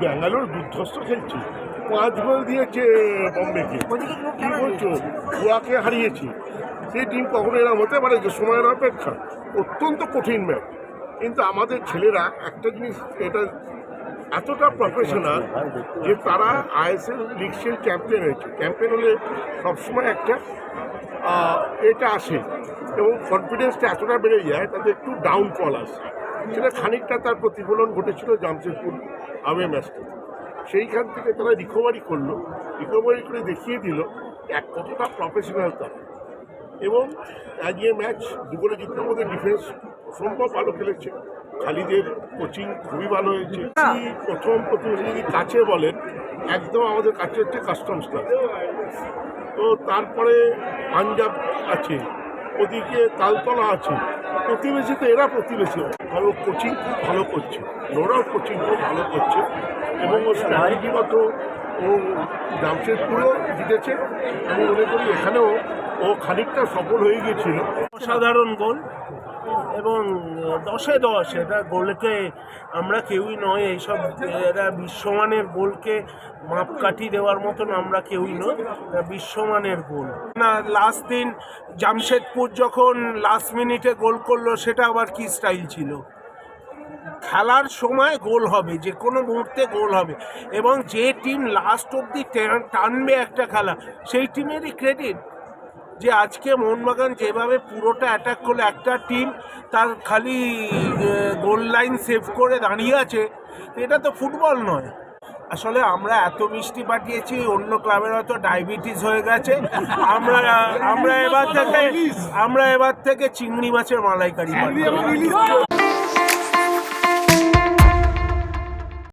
ব্যাঙ্গালোর বিধ্বস্ত খেলছে। পাঁচ গোল দিয়েছে বম্বেকে। কি বলছো? গোয়াকে হারিয়েছি। সেই টিম কখনো এরকম হতে পারে যে সময়ের অপেক্ষা? অত্যন্ত কঠিন ম্যাচ কিন্তু আমাদের ছেলেরা একটা জিনিস, এটা এতটা প্রফেশনাল যে তারা আইএসএল লিগসের চ্যাম্পিয়ন হয়েছে। চ্যাম্পিয়ন হলে সবসময় একটা এটা আসে এবং কনফিডেন্সটা এতটা বেড়ে যায় তাদের একটু ডাউন ফল আসে। সেটা খানিকটা তার প্রতিফলন ঘটেছিল জামশেদপুর আওয়ে ম্যাচটা। সেইখান থেকে তারা রিকভারি করল রিকভারি করে দেখিয়ে দিল এক কতটা প্রফেশনাল তারা। এবং আজকে ম্যাচ দুপুরে জিততে আমাদের ডিফেন্স সম্ভব ভালো খেলেছে। খালিদের কোচিং খুবই ভালো হয়েছে। প্রথম প্রতিবেশী যদি কাছে বলেন, একদম আমাদের কাছে হচ্ছে কাস্টমস তো তারপরে পাঞ্জাব আছে। ওদিকে তালতলা আছে। প্রতিবেশী তো এরা প্রতিবেশী ভালো কোচিং খুব ভালো করছে। ওরাও কোচিং খুব ভালো করছে। এবং ও স্ট্র্যাটেজিগত ও জামশেদপুরেও জিতেছে। আমি মনে করি এখানেও ও খানিকটা সফল হয়ে গিয়েছিল। অসাধারণ গোল এবং দশে দশ, এটা গোলকে আমরা কেউই নয়, এইসব এরা বিশ্বমানের গোলকে মাপকাঠি দেওয়ার মতন আমরা কেউই নয় এটা বিশ্বমানের গোল। না লাস্ট দিন জামশেদপুর যখন লাস্ট মিনিটে গোল করল, সেটা আবার কি স্টাইল ছিল? খেলার সময় গোল হবে যে কোনো মুহূর্তে গোল হবে, এবং যে টিম লাস্ট অব্দি টানবে একটা খেলা, সেই টিমেরই ক্রেডিট যে আজকে মোহনবাগান যেভাবে পুরোটা অ্যাটাক করল একটা টিম তার খালি গোল লাইন সেভ করে দাঁড়িয়ে আছে এটা তো ফুটবল নয়। আসলে আমরা এত মিষ্টি পাঠিয়েছি অন্য ক্লাবের হয়তো ডায়াবেটিস হয়ে গেছে। আমরা আমরা এবার থেকে আমরা এবার থেকে চিংড়ি মাছের মালাইকারি